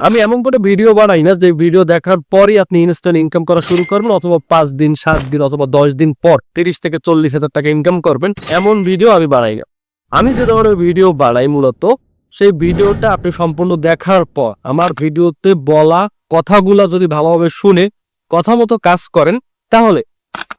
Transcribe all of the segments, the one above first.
আমি এমন করে ভিডিও বানাই না যে ভিডিও দেখার পরই আপনি ইনস্ট্যান্ট ইনকাম করা শুরু করবেন অথবা পাঁচ দিন, সাত দিন অথবা দশ দিন পর তিরিশ থেকে চল্লিশ হাজার টাকা ইনকাম করবেন। এমন ভিডিও আমি বানাই না। আমি যে ধরনের ভিডিও বানাই মূলত, সেই ভিডিওটা আপনি সম্পূর্ণ দেখার পর আমার ভিডিওতে বলা কথাগুলো যদি ভালোভাবে শুনে কথা মতো কাজ করেন, তাহলে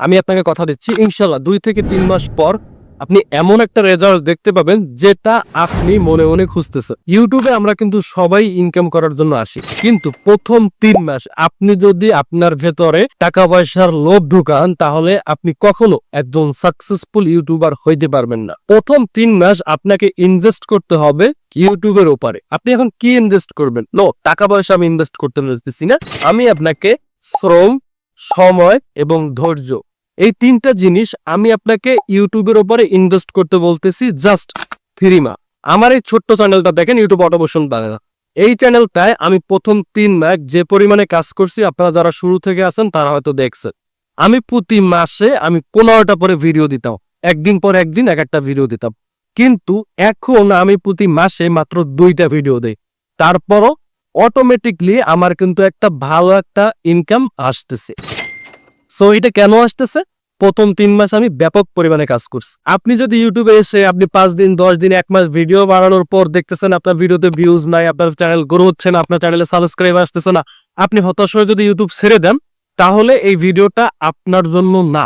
আমি আপনাকে কথা দিচ্ছি, ইনশাল্লাহ দুই থেকে তিন মাস পর আপনি এমন একটা রেজাল্ট দেখতে পাবেন যেটা আপনি মনে মনে খুঁজতেছেন। ইউটিউবে আমরা কিন্তু সবাই ইনকাম করার জন্য আসি। কিন্তু প্রথম তিন মাস আপনি যদি আপনার ভেতরে টাকা পয়সার লোভ ঢুকান, তাহলে আপনি কখনো একজন সাকসেসফুল ইউটিউবার হইতে পারবেন না। প্রথম তিন মাস আপনাকে ইনভেস্ট করতে হবে ইউটিউবের ওপারে। আপনি এখন কি ইনভেস্ট করবেন? নো টাকা পয়সা আমি ইনভেস্ট করতে বলতেছি না। আমি আপনাকে শ্রম, সময় এবং ধৈর্য এই তিনটা জিনিস আমি আপনাকে ইউটিউবের উপরে ইনভেস্ট করতে বলতেছি জাস্ট থ্রি মা আমার এই ছোট্ট চ্যানেলটা দেখেন ইউটিউব অটোমোশন বাংলা এই চ্যানেলটায় আমি প্রথম তিন ম্যাক যে পরিমাণে কাজ করছি, আপনারা যারা শুরু থেকে আছেন তারা হয়তো দেখছেন। আমি প্রতি মাসে আমি পনেরোটা পরে ভিডিও দিতাম। একদিন পর একদিন এক একটা ভিডিও দিতাম। কিন্তু এখন আমি প্রতি মাসে মাত্র দুইটা ভিডিও দেই। তারপরও অটোমেটিকলি আমার কিন্তু একটা ভালো একটা ইনকাম আসতেছে। সো এটা কেন আসতেছে? প্রথম তিন মাস আমি ব্যাপক পরিমাণে কাজ করছি। আপনি যদি ইউটিউবে এসে আপনি পাঁচ দিন, দশ দিন, এক মাস ভিডিও বানানোর পর দেখতেছেন আপনার ভিডিওতে ভিউজ নাই, আপনার চ্যানেল গ্রো হচ্ছে না, আপনার চ্যানেলে সাবস্ক্রাইব আসতেছে না, আপনি হতাশ হয়ে যদি ইউটিউব ছেড়ে দেন, তাহলে এই ভিডিওটা আপনার জন্য না।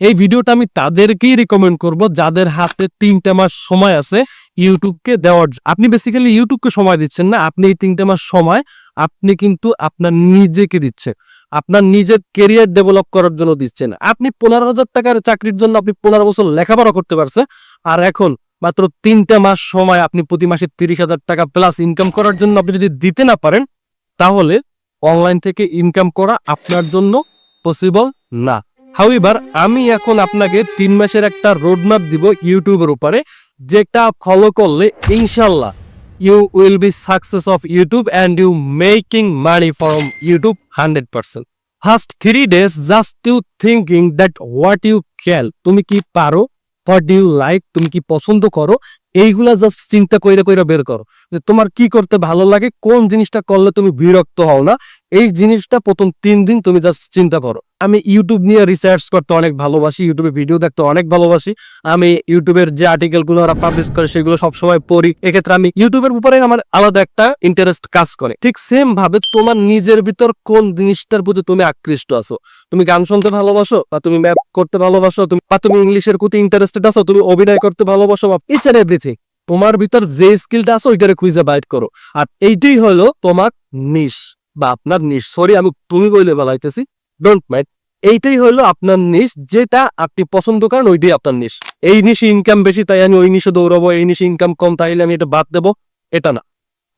এই ভিডিওটা আমি তাদেরকেই রিকমেন্ড করব যাদের হাতে তিনটা মাস সময় আছে ইউটিউবকে দেওয়ার আপনি বেসিক্যালি ইউটিউবকে সময় দিচ্ছেন না, আপনি এই তিনটা মাস সময় আপনি কিন্তু আপনার নিজেকে দিচ্ছেন। আপনার নিজের কেরিয়ার ডেভেলপ করার জন্য দিচ্ছেন আপনি পনেরো হাজার টাকার চাকরির জন্য আপনি পনেরো বছর লেখাপড়া করতে পারছেন, আর এখন মাত্র তিনটা মাস সময় আপনি প্রতি মাসে তিরিশ হাজার টাকা প্লাস ইনকাম করার জন্য আপনি যদি দিতে না পারেন, তাহলে অনলাইন থেকে ইনকাম করা আপনার জন্য পসিবল না হাউইবার আমি এখন আপনাকে তিন মাসের একটা রোডম্যাপ দিব ইউটিউবের উপরে, যেটা ফলো করলে ইনশাল্লাহ you will be success of YouTube and you making money from YouTube 100%. First three days just you thinking that what you call তুমি কি পারো হোয়াট ইউ লাইক তুমি কি পছন্দ করো, এইগুলা জাস্ট চিন্তা কইরা কইরা বের করো। যে তোমার কি করতে ভালো লাগে, কোন জিনিসটা করলে তুমি বিরক্ত হও না এই জিনিসটা প্রথম তিন দিন তুমি জাস্ট চিন্তা করো। আমি ইউটিউব নিয়ে রিসার্চ করতে অনেক ভালোবাসি ইউটিউবে ভিডিও দেখতে অনেক ভালোবাসি। আমি ইউটিউবের যে আর্টিকেলগুলো ওরা পাবলিশ করে সেগুলো সবসময় পড়ি। এক্ষেত্রে আমি ইউটিউবের উপরে আমার আলাদা একটা ইন্টারেস্ট কাজ করে। ঠিক সেম ভাবে তোমার নিজের ভিতর কোন জিনিসটার প্রতি তুমি আকৃষ্ট আছো? তুমি গান শুনতে ভালোবাসো বা তুমি ম্যাপ করতে ভালোবাসো? তুমি বা তুমি ইংলিশের প্রতি ইন্টারেস্টেড আছো? তুমি অভিনয় করতে ভালোবাসো বা ইচ এন্ড এভরিথিং তোমার ভিতর যে স্কিলটা আছে, ওইটারে খুঁজে বাইট করো। আর এইটাই হলো তোমার নিশ বা আপনার নিশ সরি আমি তুমি বলে বেলাইতেছি ডোন্ট মাইন্ড এইটাই হলো আপনার নিশ যেটা আপনি পছন্দ করেন, ওইটাই আপনার নিশ এই নিশে ইনকাম বেশি, তাই আমি ওই নিশে দৌড়াবো, এই নিশে ইনকাম কম, তাইলে আমি এটা বাদ দেবো, এটা না।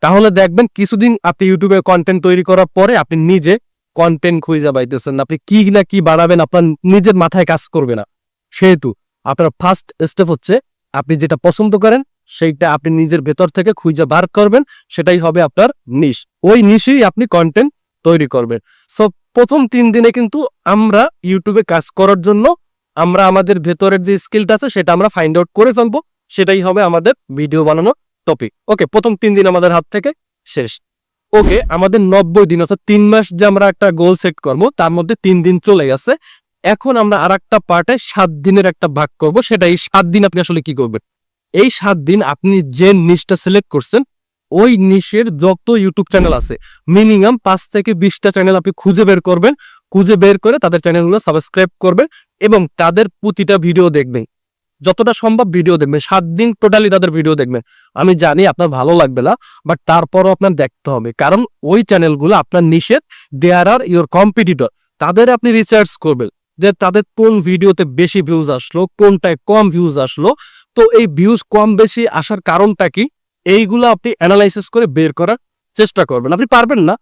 তাহলে দেখবেন কিছুদিন আপনি ইউটিউবে কন্টেন্ট তৈরি করার পরে আপনি নিজে কন্টেন্ট খুঁজে পাইতেছেন আপনি কি না কি বাড়াবেন আপনার নিজের মাথায় কাজ করবে না। সেহেতু আপনার ফার্স্ট স্টেপ হচ্ছে, আপনি যেটা পছন্দ করেন সেইটা আপনি নিজের ভেতর থেকে খুঁজে বার করবেন, সেটাই হবে আপনার নিশ। ওই নিশেই আপনি কন্টেন্ট তৈরি করবেন। সো প্রথম তিন দিনে কিন্তু আমরা ইউটিউবে কাজ করার জন্য আমরা আমাদের ভেতরের যে স্কিলটা আছে, সেটা আমরা ফাইন্ড আউট করে ফেলব। সেটাই হবে আমাদের ভিডিও বানানো টপিক ওকে প্রথম তিন দিন আমাদের হাত থেকে শেষ। ওকে আমাদের নব্বই দিন, অর্থাৎ তিন মাস যে আমরা একটা গোল সেট করব, তার মধ্যে তিন দিন চলে গেছে। এখন আমরা আর একটা পার্টে সাত দিনের একটা ভাগ করব। সেটা এই সাত দিন আপনি আসলে কি করবেন? এই সাত দিন আপনি যে নিশটা সিলেক্ট করছেন, ওই নিশের যত ইউটিউব চ্যানেল আছে মিনিমাম পাঁচ থেকে বিশটা চ্যানেল আপনি খুঁজে বের করবেন, খুঁজে বের করে তাদের চ্যানেলগুলো সাবস্ক্রাইব করবেন এবং তাদের প্রতিটা ভিডিও দেখবেন। যতটা সম্ভব ভিডিও দেখবেন, সাত দিন টোটালি তাদের ভিডিও দেখবেন। আমি জানি আপনার ভালো লাগবে না বাট তারপরও আপনার দেখতে হবে, কারণ ওই চ্যানেলগুলো আপনার নিষেধ দেয়ার আর ইউর কম্পিটিটর তাদের আপনি রিসার্চ করবেন যে তাদের কোন ভিডিওতে বেশি ভিউজ আসলো, কোনটায় কম ভিউজ আসলো তো এই ভিউজ কম বেশি আসার কারণটা কি? এইগুলো আপনি অ্যানালাইসিস করে বের করার চেষ্টা করবেন। আপনি পারবেন না,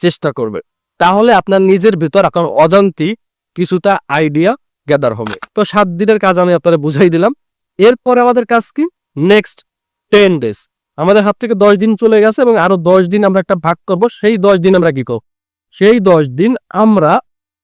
চেষ্টা করবেন। তাহলে আপনার নিজের ভিতর আপনার অজান্তি কিছুটা আইডিয়া গ্যাদার হবে। তো সাত দিনের কাজ আমি আপনারা বুঝাই দিলাম। এরপরে আমাদের কাজ কি? নেক্সট টেন ডেজ আমাদের হাত থেকে দশ দিন চলে গেছে এবং আরও দশ দিন আমরা একটা ভাগ করব। সেই দশ দিন আমরা কি করব? সেই দশ দিন আমরা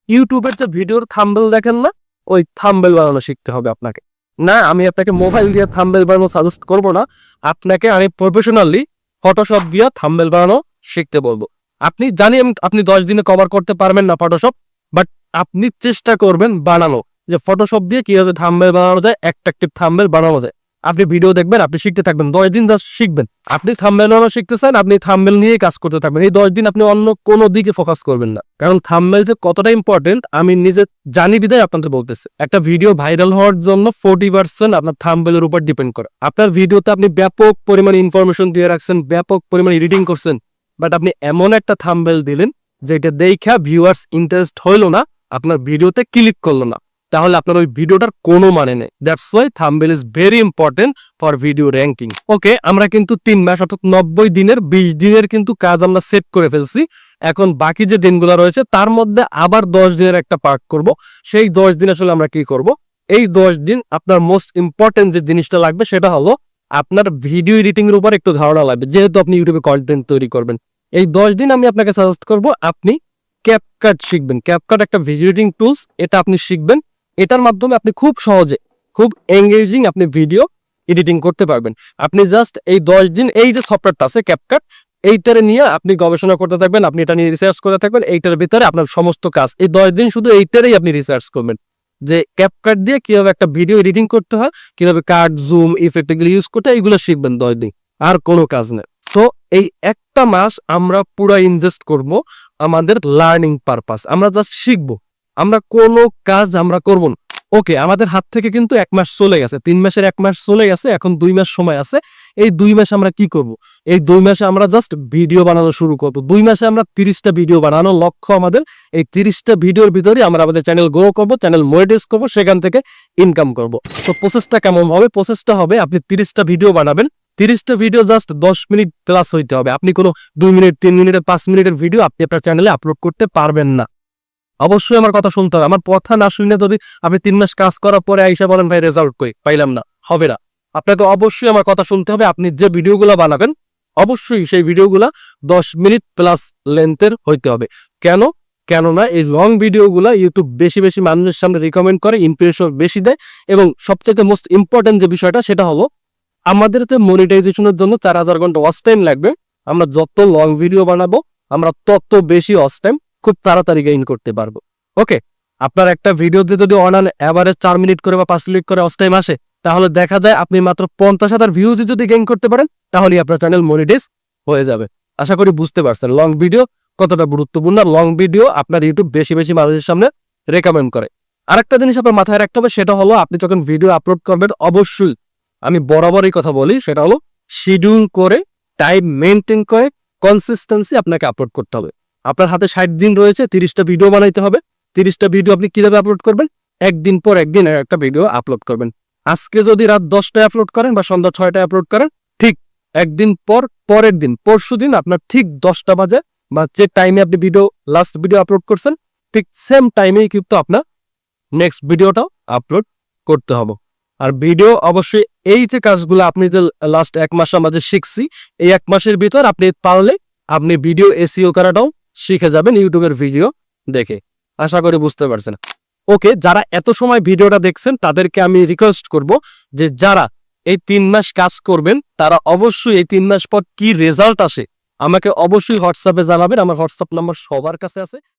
ইউটিউবের যে ভিডিওর থাম্বেল দেখেন না? ওই থাম্বেল বানানো শিখতে হবে আপনাকে। না, আমি আপনাকে মোবাইল দিয়ে থাম্বেল বানানো সাজেস্ট করব না। আপনাকে আমি প্রফেশনালি ফটোশপ দিয়ে থাম্বেল বানানো শিখতে বলব। আপনি জানি আপনি দশ দিনে কভার করতে পারবেন না ফটোশপ বাট আপনি চেষ্টা করবেন বানানো। যে ফটোশপ দিয়ে কীভাবে থাম্বেল বানানো যায় অ্যাট্রাকটিভ থাম্বেল বানানো যায়। আপনি ভিডিও দেখবেন, আপনি শিখতে থাকবেন। দশ দিন জাস্ট শিখবেন। আপনি থাম্বেল বানানো শিখতেছেন আপনি থাম্বেল নিয়ে কাজ করতে থাকবেন। এই দশ দিন আপনি অন্য কোনো দিকে ফোকাস করবেন না। কারণ থাম্বেল যে কতটা ইম্পর্টেন্ট আমি নিজে জানি বিদায় আপনাদের বলতেছে। একটা ভিডিও ভাইরাল হওয়ার জন্য ফোর্টি পার্সেন্ট আপনার থাম্বেলের উপর ডিপেন্ড করে। আপনার ভিডিওতে আপনি ব্যাপক পরিমাণে ইনফরমেশন দিয়ে রাখছেন, ব্যাপক পরিমাণে এডিটিং করছেন বাট আপনি এমন একটা থাম্বেল দিলেন, যেটা দেখা ভিউয়ার্স ইন্টারেস্ট হইল না, আপনার ভিডিওতে ক্লিক করল না। তাহলে আপনার ওই ভিডিওটার কোনো মানে নেই। That's why thumbnail is very important for video ranking okay আমরা কিন্তু তিন মাস অর্থাৎ নব্বই দিনের, বিশ দিনের কিন্তু কাজ আমরা সেট করে ফেলছি। এখন বাকি যে দিনগুলো রয়েছে, তার মধ্যে আবার দশ দিনের একটা পার্ট করব। সেই দশ দিন আসলে আমরা কি করব? এই দশ দিন আপনার মোস্ট ইম্পর্টেন্ট যে জিনিসটা লাগবে, সেটা হলো আপনার ভিডিও এডিটিং এর উপর একটু ধারণা লাগবে। যেহেতু আপনি ইউটিউবে কন্টেন্ট তৈরি করবেন। এই দশ দিন আমি আপনাকে সাজেস্ট করব, আপনি ক্যাপকাট শিখবেন। ক্যাপকাট একটা ভিডিও এডিটিং টুলস এটা আপনি শিখবেন। এটার মাধ্যমে আপনি খুব সহজে, খুব এঙ্গেজিং আপনি ভিডিও এডিটিং করতে পারবেন। আপনি জাস্ট এই দশ দিন এই যে সফটওয়্যারটা আছে ক্যাপকাট এইটারে নিয়ে আপনি গবেষণা করতে থাকবেন, আপনি এটা নিয়ে রিসার্চ করতে থাকবেন, এইটার ভিতরে আপনার সমস্ত কাজ। এই দশ দিন শুধু এইটারই আপনি রিসার্চ করবেন। যে ক্যাপকাট দিয়ে কীভাবে একটা ভিডিও এডিটিং করতে হয়, কীভাবে কাট জুম ইফেক্ট এগুলো ইউজ করতে এগুলো শিখবেন দশ দিন। আর কোনো কাজ নেই। সো এই একটা মাস আমরা পুরো ইনভেস্ট করব আমাদের লার্নিং পারপাস আমরা জাস্ট শিখব। আমরা কোনো কাজ আমরা করব না। ওকে, আমাদের হাত থেকে কিন্তু এক মাস চলে গেছে। তিন মাসের এক মাস চলে গেছে, এখন দুই মাস সময় আছে। এই দুই মাসে আমরা কি করব? এই দুই মাসে আমরা জাস্ট ভিডিও বানানো শুরু করব। দুই মাসে আমরা তিরিশটা ভিডিও বানানো লক্ষ্য আমাদের। এই তিরিশটা ভিডিওর ভিতরে আমরা আমাদের চ্যানেল গ্রো করব চ্যানেল মনিটাইজ করব, সেখান থেকে ইনকাম করব। তো প্রসেসটা কেমন হবে? প্রসেসটা হবে, আপনি তিরিশটা ভিডিও বানাবেন। তিরিশটা ভিডিও জাস্ট দশ মিনিট প্লাস হইতে হবে। আপনি কোনো দুই মিনিট তিন মিনিটের পাঁচ মিনিটের ভিডিও আপনি আপনার চ্যানেলে আপলোড করতে পারবেন না। অবশ্যই আমার কথা শুনতে হবে। আমার কথা না শুনে যদি আপনি তিন মাস কাজ করার পরে আইসা বলেন, ভাই রেজাল্ট কই? পাইলাম না। হবে না। আপনাকে অবশ্যই আমার কথা শুনতে হবে। আপনি যে ভিডিওগুলো বানাবেন, অবশ্যই সেই ভিডিওগুলা দশ মিনিট প্লাস লেন্থের হইতে হবে। কেন? কেননা এই লং ভিডিওগুলো ইউটিউব বেশি বেশি মানুষের সামনে রিকমেন্ড করে ইমপ্রেশন বেশি দেয় এবং সবচেয়ে মোস্ট ইম্পর্টেন্ট যে বিষয়টা, সেটা হলো আমাদের তো মনিটাইজেশনের জন্য চার হাজার ঘণ্টা ওয়াচ টাইম লাগবে। আমরা যত লং ভিডিও বানাবো, আমরা তত বেশি ওয়াচ টাইম খুব তাড়াতাড়ি গেইন করতে পারব। ওকে আপনার একটা ভিডিওতে যদি অন অ্যাভারেজ চার মিনিট করে বা পাঁচ মিনিট করে ওয়াচ টাইম আসে, তাহলে দেখা যায় আপনি মাত্র পঞ্চাশ হাজার ভিউজ যদি গেইন করতে পারেন, তাহলেই আপনার চ্যানেল মনিটাইজ হয়ে যাবে। আশা করি বুঝতে পারছেন লং ভিডিও কতটা গুরুত্বপূর্ণ লং ভিডিও আপনার ইউটিউব বেশি বেশি মানুষের সামনে রেকমেন্ড করে। আরেকটা জিনিস আপনার মাথায় রাখতে হবে, সেটা হলো আপনি যখন ভিডিও আপলোড করবেন, অবশ্যই আমি বরাবরই কথা বলি, সেটা হলো শিডিউল করে টাইম মেনটেন করে কনসিস্টেন্সি আপনাকে আপলোড করতে হবে। আপনার হাতে ষাট দিন রয়েছে, তিরিশটা ভিডিও বানাইতে হবে। তিরিশটা ভিডিও আপনি কীভাবে আপলোড করবেন? একদিন পর একদিন একটা ভিডিও আপলোড করবেন। আজকে যদি রাত দশটায় আপলোড করেন বা সন্ধ্যা ছয়টায় আপলোড করেন, ঠিক একদিন পর, পরের দিন, পরশু দিন আপনার ঠিক দশটা বাজে বা যে টাইমে আপনি ভিডিও লাস্ট ভিডিও আপলোড করছেন, ঠিক সেম টাইমেই কিন্তু আপনার নেক্সট ভিডিওটাও আপলোড করতে হবে। আর ভিডিও অবশ্যই এই যে কাজগুলো আপনি যে লাস্ট এক মাসের মাঝে শিখছি, এই এক মাসের ভিতর আপনি পারলে আপনি ভিডিও এসিও করাটাও শিখে যাবেন ইউটিউবের ভিডিও দেখে। আশা করি বুঝতে পারছেন। ওকে, যারা এত সময় ভিডিওটা দেখছেন, তাদেরকে আমি রিকোয়েস্ট করব যে যারা এই তিন মাস কাজ করবেন, তারা অবশ্যই এই তিন মাস পর কি রেজাল্ট আসে, আমাকে অবশ্যই হোয়াটসঅ্যাপে জানাবেন। আমার হোয়াটসঅ্যাপ নাম্বার সবার কাছে আছে।